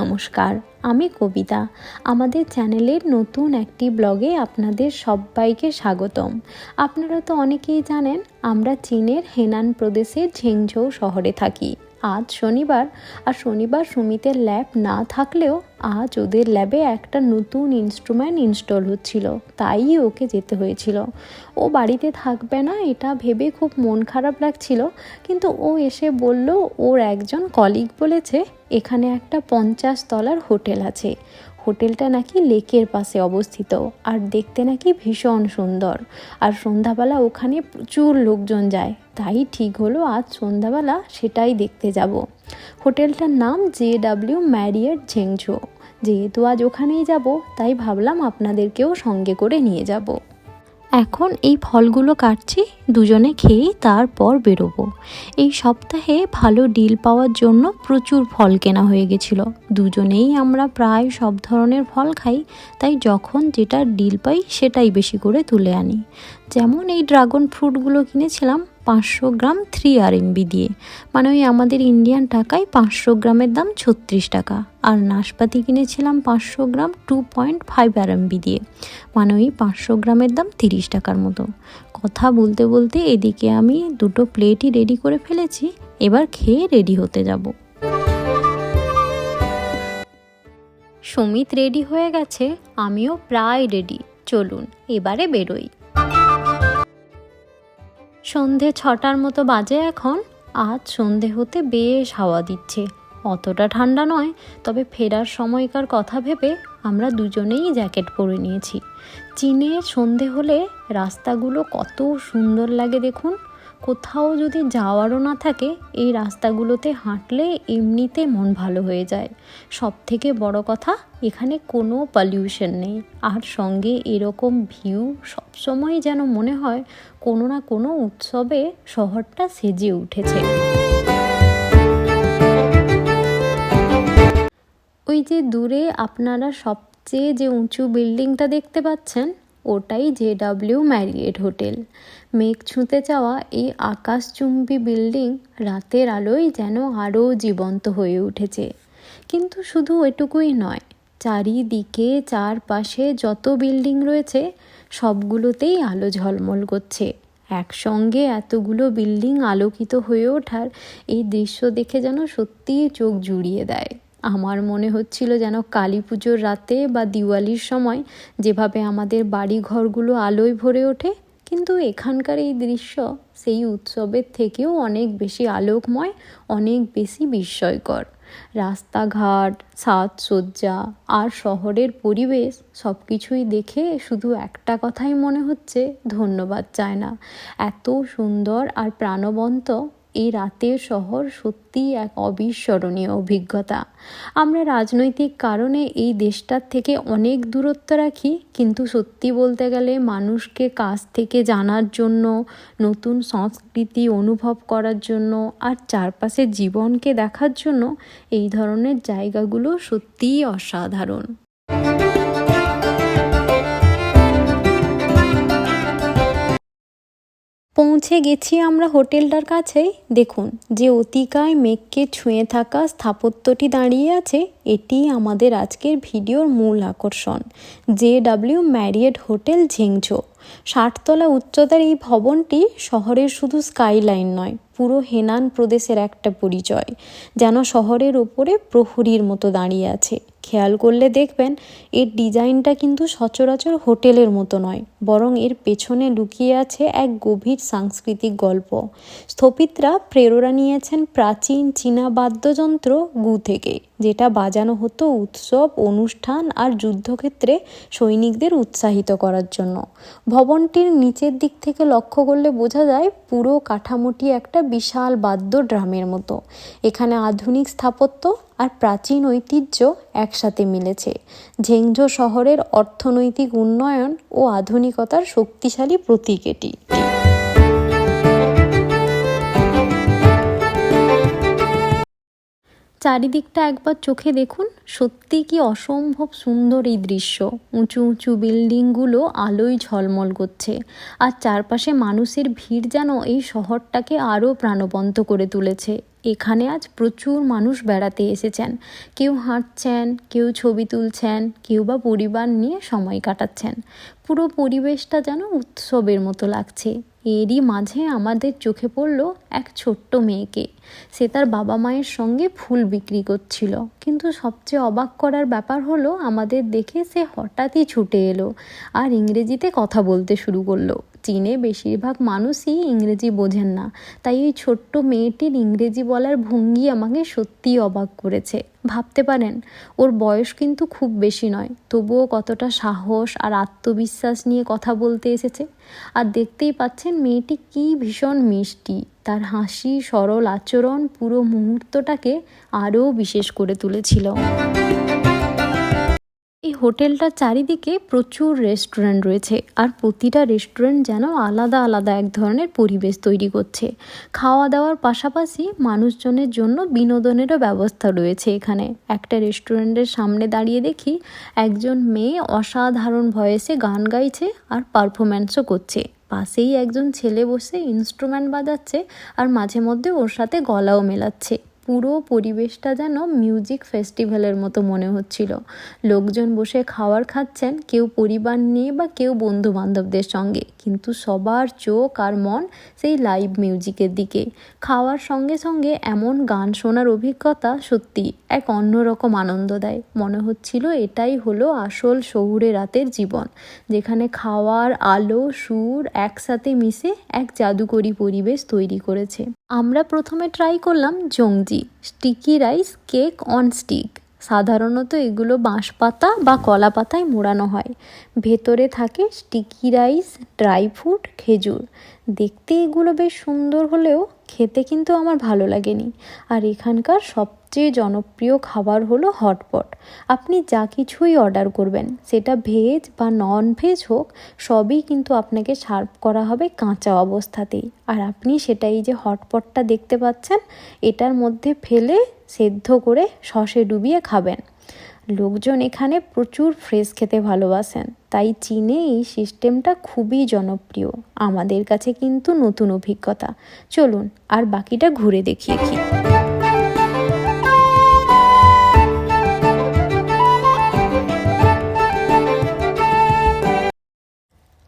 নমস্কার, আমি কবিতা। আমাদের চ্যানেলের নতুন একটি ব্লগে আপনাদের সবাইকে স্বাগতম। আপনারা তো অনেকেই জানেন, আমরা চীনের হেনান প্রদেশের ঝেংঝৌ শহরে থাকি। আজ শনিবার, আর শনিবার সুমিতের ল্যাব না থাকলেও আজ ওদের ল্যাবে একটা নতুন ইনস্ট্রুমেন্ট ইনস্টল হচ্ছিল, তাই ওকে যেতে হয়েছিল। ও বাড়িতে থাকবে না, এটা ভেবে খুব মন খারাপ লাগছিল, কিন্তু ও এসে বলল, ওর একজন কলিগ বলেছে, এখানে একটা পঞ্চাশ তলার হোটেল আছে। হোটেলটা নাকি লেকের পাশে অবস্থিত, আর দেখতে নাকি ভীষণ সুন্দর। আর সন্ধ্যাবেলা ওখানে প্রচুর লোকজন যায়, তাই ঠিক হলো আজ সন্ধ্যাবেলা সেটাই দেখতে যাব। হোটেলটার নাম জে ডাব্লিউ ম্যারিয়েট ঝেংঝো। যেহেতু আজ ওখানেই যাব, তাই ভাবলাম আপনাদেরকেও সঙ্গে করে নিয়ে যাব। এখন এই ফলগুলো কাটছি, দুজনে খেয়েই তারপর বেরোবো। এই সপ্তাহে ভালো ডিল পাওয়ার জন্য প্রচুর ফল কেনা হয়ে গেছিল। দুজনেই আমরা প্রায় সব ধরনের ফল খাই, তাই যখন যেটা ডিল পাই সেটাই বেশি করে তুলে আনি। যেমন এই ড্রাগন ফ্রুটগুলো কিনেছিলাম পাঁচশো গ্রাম থ্রি আর এমবি দিয়ে। মানে ওই আমাদের ইন্ডিয়ান টাকায় পাঁচশো গ্রামের দাম ছত্রিশ টাকা। আর নাশপাতি কিনেছিলাম পাঁচশো গ্রাম টু পয়েন্ট ফাইভ আর এমবি দিয়ে। মানে ওই পাঁচশো গ্রামের দাম তিরিশ টাকার মতো। কথা বলতে বলতে এদিকে আমি দুটো প্লেটই রেডি করে ফেলেছি, এবার খেয়ে রেডি হতে যাব। সুমিত রেডি হয়ে গেছে, আমিও প্রায় রেডি চলুন, এবারে বেরোই। সন্ধে ছটার মতো বাজে এখন। আজ সন্ধে হতে বেশ হাওয়া দিচ্ছে। অতটা ঠান্ডা নয়, তবে ফেরার সময়কার কথা ভেবে আমরা দুজনেই জ্যাকেট পরে নিয়েছি। চীনে সন্ধে হলে রাস্তাগুলো কত সুন্দর লাগে দেখুন। কোথাও যদি যাওয়ারও না থাকে, এই রাস্তাগুলোতে হাঁটলে এমনিতে মন ভালো হয়ে যায়। সব থেকে বড় কথা, এখানে কোনো পলিউশন নেই। আর সঙ্গে এরকম ভিউ সবসময় যেন মনে হয়, কোনো না কোনো উৎসবে শহরটা সেজে উঠেছে। ওই যে দূরে আপনারা সবচেয়ে যে উঁচু বিল্ডিংটা দেখতে পাচ্ছেন ওটাই জে ডাব্লিউ ম্যারিয়েট হোটেল। মেঘ ছুঁতে যাওয়া এই আকাশচুম্বী বিল্ডিং রাতের আলোয় যেন আরও জীবন্ত হয়ে উঠেছে। কিন্তু শুধু এটুকুই নয়, চারিদিকে, চারপাশে যত বিল্ডিং রয়েছে, সবগুলোতেই আলো ঝলমল করছে। একসঙ্গে এতগুলো বিল্ডিং আলোকিত হয়ে ওঠার এই দৃশ্য দেখে যেন সত্যিই চোখ জুড়িয়ে দেয়। আমার মনে হচ্ছিল যেন কালী পুজোর রাতে বা দিওয়ালির সময় যেভাবে আমাদের বাড়ি ঘরগুলো আলোয় ভরে ওঠে, কিন্তু এখানকার এই দৃশ্য সেই উৎসবের থেকেও অনেক বেশি আলোকময়, অনেক বেশি বিস্ময়কর। রাস্তাঘাট, সাজসজ্জা আর শহরের পরিবেশ সব কিছুই দেখে শুধু একটা কথাই মনে হচ্ছে, ধন্যবাদ চায় না এত সুন্দর আর প্রাণবন্ত এই রাতের শহর সত্যিই এক অবিস্মরণীয় অভিজ্ঞতা। আমরা রাজনৈতিক কারণে এই দেশটার থেকে অনেক দূরত্ব রাখি, কিন্তু সত্যি বলতে গেলে মানুষকে কাছ থেকে জানার জন্য, নতুন সংস্কৃতি অনুভব করার জন্য আর চারপাশের জীবনকে দেখার জন্য এই ধরনের জায়গাগুলো সত্যিই অসাধারণ। পৌঁছে গেছি আমরা হোটেলটার কাছেই। দেখুন, যে অতিকায় মেঘকে ছুঁয়ে থাকা স্থাপত্যটি দাঁড়িয়ে আছে, এটি আমাদের আজকের ভিডিওর মূল আকর্ষণ। J W Marriott hotel Zhengzhou. ষাটতলা উচ্চতার এই ভবনটি শহরের শুধু স্কাইলাইন নয়, পুরো হেনান প্রদেশের একটা পরিচয়, যেন শহরের ওপরে প্রহরীর মতো দাঁড়িয়ে আছে। খেয়াল করলে দেখবেন এর ডিজাইনটা কিন্তু সচরাচর হোটেলের মতো নয়, বরং এর পেছনে লুকিয়ে আছে এক গভীর সাংস্কৃতিক গল্প। স্থপিতরা প্রেরণা নিয়েছেন প্রাচীন চীনা বাদ্যযন্ত্র গু থেকে, যেটা বাজানো হতো উৎসব, অনুষ্ঠান আর যুদ্ধক্ষেত্রে সৈনিকদের উৎসাহিত করার জন্য। ভবনটির নিচের দিক থেকে লক্ষ্য করলে বোঝা যায় পুরো কাঠামোটি একটা বিশাল বাদ্য ড্রামের মতো। এখানে আধুনিক স্থাপত্য আর প্রাচীন ঐতিহ্য একসাথে মিলেছে। ঝেংঝো শহরের অর্থনৈতিক উন্নয়ন ও আধুনিকতার শক্তিশালী প্রতীক এটি। চারিদিকটা একবার চোখে দেখুন সত্যি কি অসম্ভব সুন্দর এই দৃশ্য। উঁচু উঁচু বিল্ডিংগুলো আলোয় ঝলমল করছে, আর চারপাশে মানুষের ভিড় যেন এই শহরটাকে আরও প্রাণবন্ত করে তুলেছে। এখানে আজ প্রচুর মানুষ বেড়াতে এসেছেন। কেউ হাঁটছেন, কেউ ছবি তুলছেন, কেউ বা পরিবার নিয়ে সময় কাটাচ্ছেন। পুরো পরিবেশটা যেন উৎসবের মতো লাগছে। এরই মাঝে আমাদের চোখে পড়ল এক ছোট্ট মেয়েকে। সে তার বাবা মায়ের সঙ্গে ফুল বিক্রি করছিল। কিন্তু সবচেয়ে অবাক করার ব্যাপার হলো, আমাদের দেখে সে হঠাৎই ছুটে এলো আর ইংরেজিতে কথা বলতে শুরু করল। চীনে বেশিরভাগ মানুষই ইংরেজি বোঝেন না। তাই ওই ছোট্ট মেয়েটির ইংরেজি বলার ভঙ্গি আমাকে সত্যিই অবাক করেছে। ভাবতে পারেন, ওর বয়স কিন্তু খুব বেশি নয়। তবুও কতটা সাহস আর আত্মবিশ্বাস নিয়ে কথা বলতে এসেছে। আর দেখতেই পাচ্ছেন মেয়েটি কি ভীষণ মিষ্টি। তার হাসি, সরল আচরণ পুরো মুহূর্তটাকে আরও বিশেষ করে তুলেছিল। এই হোটেলটার চারিদিকে প্রচুর রেস্টুরেন্ট রয়েছে আর প্রতিটা রেস্টুরেন্ট যেন আলাদা আলাদা এক ধরনের পরিবেশ তৈরি করছে। খাওয়া দাওয়ার পাশাপাশি মানুষজনের জন্য বিনোদনেরও ব্যবস্থা রয়েছে এখানে। একটা রেস্টুরেন্টের সামনে দাঁড়িয়ে দেখি একজন মেয়ে অসাধারণ ভয়েসে গান গাইছে আর পারফরম্যান্সও করছে। পাশেই একজন ছেলে বসে ইনস্ট্রুমেন্ট বাজাচ্ছে আর মাঝে মধ্যে ওর সাথে গলাও মেলাচ্ছে। পুরো পরিবেশটা যেন মিউজিক ফেস্টিভ্যালের মতো মনে হচ্ছিল। লোকজন বসে খাওয়ার খাচ্ছেন, কেউ পরিবার নিয়ে বা কেউ বন্ধু বান্ধবদের সঙ্গে। কিন্তু সবার চোখ আর মন সেই লাইভ মিউজিকের দিকে। খাওয়ার সঙ্গে সঙ্গে এমন গান শোনার অভিজ্ঞতা সত্যি এক অন্যরকম আনন্দ দেয়। মনে হচ্ছিল এটাই হলো আসল শহুরে রাতের জীবন, যেখানে খাওয়ার, আলো, সুর একসাথে মিশে এক জাদুকরী পরিবেশ তৈরি করেছে। আমরা প্রথমে ট্রাই করলাম zongzi. Sticky rice cake on stick সাধারণত এগুলো বাঁশ পাতা বা কলা পাতায় মোড়ানো হয়। ভেতরে থাকে স্টিকি রাইস ড্রাই ফ্রুট খেজুর। দেখতে এগুলো বেশ সুন্দর হলেও খেতে কিন্তু আমার ভালো লাগেনি। আর এখানকার সবচেয়ে জনপ্রিয় খাবার হলো হটপট। আপনি যা কিছুই অর্ডার করবেন, সেটা ভেজ বা নন ভেজ হোক, সবই কিন্তু আপনাকে সার্ভ করা হবে কাঁচা অবস্থাতেই। আর আপনি সেটাই যে হটপটটা দেখতে পাচ্ছেন, এটার মধ্যে ফেলে সেদ্ধ করে সসে ডুবিয়ে খাবেন। লোকজন এখানে প্রচুর ফ্রেশ খেতে ভালোবাসেন, তাই চীনে এই সিস্টেমটা খুবই জনপ্রিয়। আমাদের কাছে কিন্তু নতুন অভিজ্ঞতা। চলুন, আর বাকিটা ঘুরে দেখিয়ে কি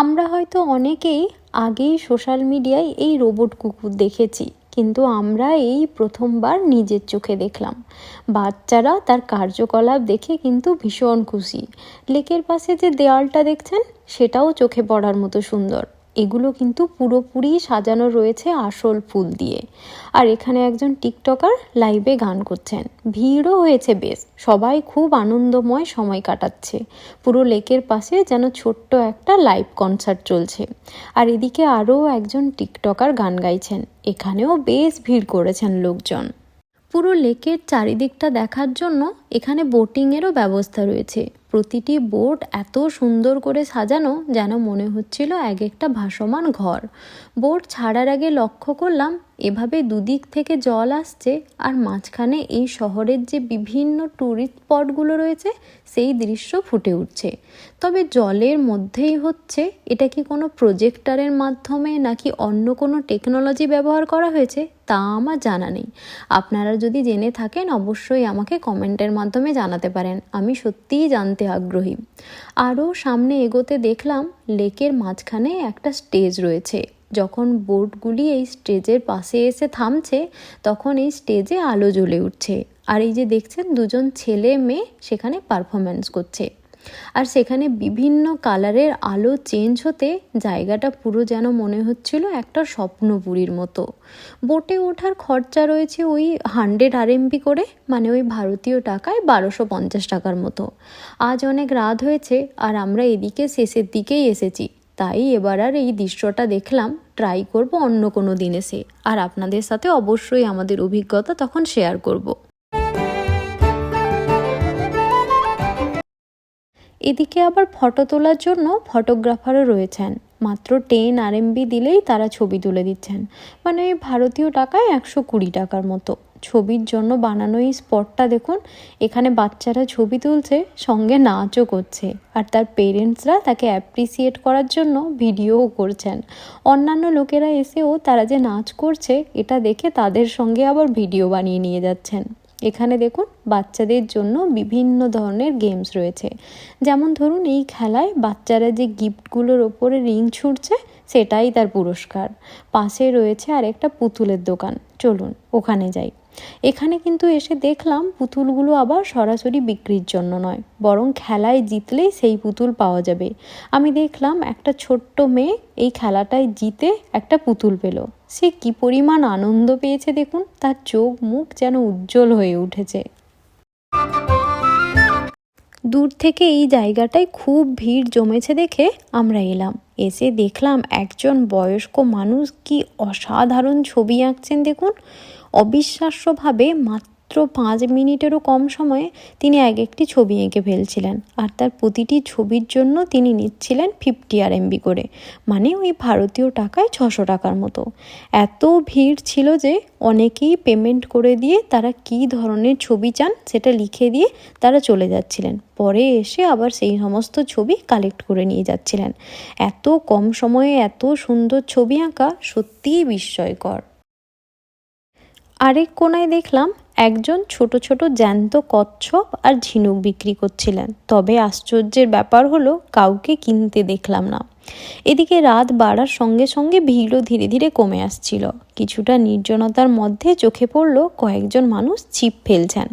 আমরা হয়তো অনেকেই আগেই সোশ্যাল মিডিয়ায় এই রোবট কুকুর দেখেছি, কিন্তু আমরা এই প্রথমবার নিজের চোখে দেখলাম। বাচ্চারা তার কার্যকলাপ দেখে কিন্তু ভীষণ খুশি। লেকের পাশে যে দেয়ালটা দেখছেন, সেটাও চোখে পড়ার মতো সুন্দর। এগুলো কিন্তু পুরোপুরি সাজানো রয়েছে আসল ফুল দিয়ে। আর এখানে একজন টিকটকার লাইভে গান করছেন। ভিড়ও হয়েছে বেশ। সবাই খুব আনন্দময় সময় কাটাচ্ছে। পুরো লেকের পাশে যেন ছোট্ট একটা লাইভ কনসার্ট চলছে। আর এদিকে আরও একজন টিকটকার গান গাইছেন। এখানেও বেশ ভিড় করেছেন লোকজন। পুরো লেকের চারিদিকটা দেখার জন্য এখানে বোটিংয়েরও ব্যবস্থা রয়েছে। প্রতিটি বোট এত সুন্দর করে সাজানো যেন মনে হচ্ছিল এক একটা ভাসমান ঘর। বোট ছাড়ার আগে লক্ষ্য করলাম এভাবে দুদিক থেকে জল আসছে আর মাঝখানে এই শহরের যে বিভিন্ন ট্যুরিস্ট স্পটগুলো রয়েছে, সেই দৃশ্য ফুটে উঠছে। তবে জলের মধ্যেই হচ্ছে, এটা কি কোনো প্রজেক্টারের মাধ্যমে নাকি অন্য কোনো টেকনোলজি ব্যবহার করা হয়েছে, তা আমার জানা নেই। আপনারা যদি জেনে থাকেন, অবশ্যই আমাকে কমেন্টের মাধ্যমে জানাতে পারেন। আমি সত্যিই জানতে আগ্রহী। আরও সামনে এগোতে দেখলাম, লেকের মাঝখানে একটা স্টেজ রয়েছে। যখন বোটগুলি এই স্টেজের পাশে এসে থামছে, তখন এই স্টেজে আলো জ্বলে উঠছে। আর এই যে দেখছেন, দুজন ছেলে মেয়ে সেখানে পারফরমেন্স করছে। আর সেখানে বিভিন্ন কালারের আলো চেঞ্জ হতে জায়গাটা পুরো যেন মনে হচ্ছিল একটা স্বপ্নপুরীর মতো। বোটে ওঠার খরচা রয়েছে ওই হান্ড্রেড আরএমবি করে মানে ওই ভারতীয় টাকায় বারোশো পঞ্চাশ টাকার মতো। আজ অনেক রাত হয়েছে, আর আমরা এদিকে শেষের দিকেই এসেছি। তাই এবার আর এই দৃশ্যটা দেখলাম ট্রাই করব অন্য কোনো দিন এসে আর আপনাদের সাথে অবশ্যই আমাদের অভিজ্ঞতা তখন শেয়ার করব। এদিকে আবার ফটো তোলার জন্য ফটোগ্রাফারও রয়েছেন। মাত্র টেন আরএমবি দিলেই তারা ছবি তুলে দিচ্ছেন। মানে ভারতীয় টাকায় একশো কুড়ি টাকার মতো। ছবির জন্য বানানো এই স্পটটা দেখুন। এখানে বাচ্চারা ছবি তুলছে, সঙ্গে নাচও করছে। আর তার পেরেন্টসরা তাকে অ্যাপ্রিসিয়েট করার জন্য ভিডিওও করছেন। অন্যান্য লোকেরা এসেও তারা যে নাচ করছে, এটা দেখে তাদের সঙ্গে আবার ভিডিও বানিয়ে নিয়ে যাচ্ছেন। এখানে দেখুন, বাচ্চাদের জন্য বিভিন্ন ধরনের গেমস রয়েছে। যেমন ধরুন, এই খেলায় বাচ্চারা যে গিফটগুলোর ওপরে রিং ছুঁড়ছে, সেটাই তার পুরস্কার। পাশে রয়েছে আর একটা পুতুলের দোকান। চলুন, ওখানে যাই। এখানে কিন্তু এসে দেখলাম পুতুলগুলো আবার সরাসরি বিক্রির জন্য নয়, বরং খেলায় জিতলেই সেই পুতুল পাওয়া যাবে। আমি দেখলাম একটা ছোট্ট মেয়ে এই খেলাটায় জিতে একটা পুতুল পেল। সে কি পরিমাণ আনন্দ পেয়েছে দেখুন, তার চোখ মুখ যেন উজ্জ্বল হয়ে উঠেছে। দূর থেকে এই জায়গাটায় খুব ভিড় জমেছে দেখে আমরা এলাম। এসে দেখলাম একজন বয়স্ক মানুষ কি অসাধারণ ছবি আঁকছেন দেখুন। অবিশ্বাস্যভাবে মাত্র পাঁচ মিনিটেরও কম সময়ে তিনি এক একটি ছবি এঁকে ফেলছিলেন। আর তার প্রতিটি ছবির জন্য তিনি নিচ্ছিলেন ফিফটি আর এমবি করে মানে ওই ভারতীয় টাকায় ছশো টাকার মতো। এত ভিড় ছিল যে অনেকেই পেমেন্ট করে দিয়ে তারা কী ধরনের ছবি চান সেটা লিখে দিয়ে তারা চলে যাচ্ছিলেন। পরে এসে আবার সেই সমস্ত ছবি কালেক্ট করে নিয়ে যাচ্ছিলেন। এত কম সময়ে এত সুন্দর ছবি আঁকা সত্যিই বিস্ময়কর। আরেক কোনায় দেখলাম একজন ছোট ছোট জ্যান্ত কচ্ছপ আর ঝিনুক বিক্রি করছিলেন। তবে আশ্চর্যের ব্যাপার হলো কাউকে কিনতে দেখলাম না। এদিকে রাত বাড়ার সঙ্গে সঙ্গে ভিড়ও ধীরে ধীরে কমে আসছিল। কিছুটা নির্জনতার মধ্যে চোখে পড়ল কয়েকজন মানুষ ছিপ ফেলছেন।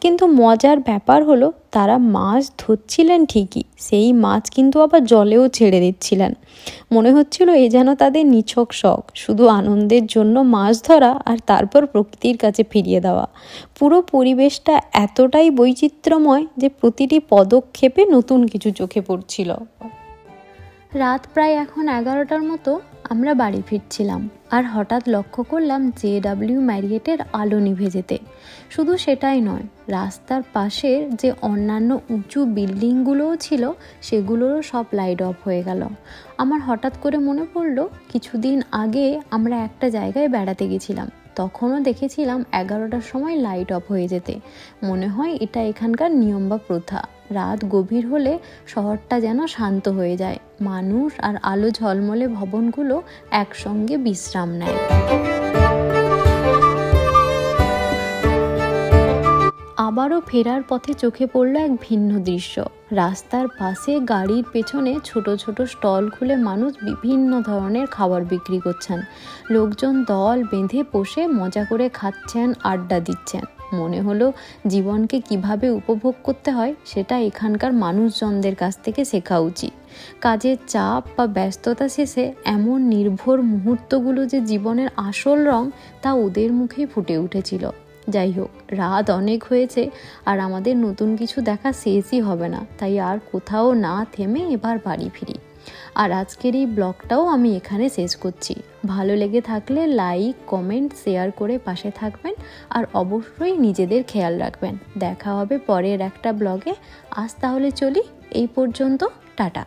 কিন্তু মজার ব্যাপার হলো, তারা মাছ ধরছিলেন ঠিকই, সেই মাছ কিন্তু আবার জলেও ছেড়ে দিচ্ছিলেন। মনে হচ্ছিল এ যেন তাদের নিছক শখ, শুধু আনন্দের জন্য মাছ ধরা আর তারপর প্রকৃতির কাছে ফিরিয়ে দেওয়া। পুরো পরিবেশটা এতটাই বৈচিত্র্যময় যে প্রতিটি পদক্ষেপে নতুন কিছু চোখে পড়ছিল। রাত প্রায় এখন এগারোটার মতো। আমরা বাড়ি ফিরছিলাম আর হঠাৎ লক্ষ্য করলাম জে ডাব্লিউ ম্যারিয়েটের আলো নিভে যেতে। শুধু সেটাই নয়, রাস্তার পাশের যে অন্যান্য উঁচু বিল্ডিংগুলোও ছিল, সেগুলোরও সব লাইট অফ হয়ে গেল। আমার হঠাৎ করে মনে পড়ল, কিছুদিন আগে আমরা একটা জায়গায় বেড়াতে গেছিলাম। তখনও দেখেছিলাম এগারোটার সময় লাইট অফ হয়ে যেতে। মনে হয় এটা এখানকার নিয়ম বা প্রথা। রাত গভীর হলে শহরটা যেন শান্ত হয়ে যায়। মানুষ আর আলো ঝলমলে ভবনগুলো একসঙ্গে বিশ্রাম নেয়। আবারও ফেরার পথে চোখে পড়ল এক ভিন্ন দৃশ্য। রাস্তার পাশে গাড়ির পেছনে ছোট ছোট স্টল খুলে মানুষ বিভিন্ন ধরনের খাবার বিক্রি করছেন। লোকজন দল বেঁধে বসে মজা করে খাচ্ছেন, আড্ডা দিচ্ছেন। মনে হলো জীবনকে কীভাবে উপভোগ করতে হয় সেটা এখানকার মানুষজনদের কাছ থেকে শেখা উচিত। কাজের চাপ বা ব্যস্ততা শেষে এমন নির্ভর মুহূর্তগুলো যে জীবনের আসল রং তা ওদের মুখেই ফুটে উঠেছিল। যাই হোক, রাত অনেক হয়েছে আর আমাদের নতুন কিছু দেখা শেষই হবে না। তাই আর কোথাও না থেমে এবার বাড়ি ফিরি। আর আজকের এই ব্লগটাও আমি এখানে শেষ করছি। ভালো লেগে থাকলে লাইক, কমেন্ট, শেয়ার করে পাশে থাকবেন আর অবশ্যই নিজেদের খেয়াল রাখবেন। দেখা হবে পরের একটা ব্লগে। আজ তাহলে চলি, এই পর্যন্ত, টাটা।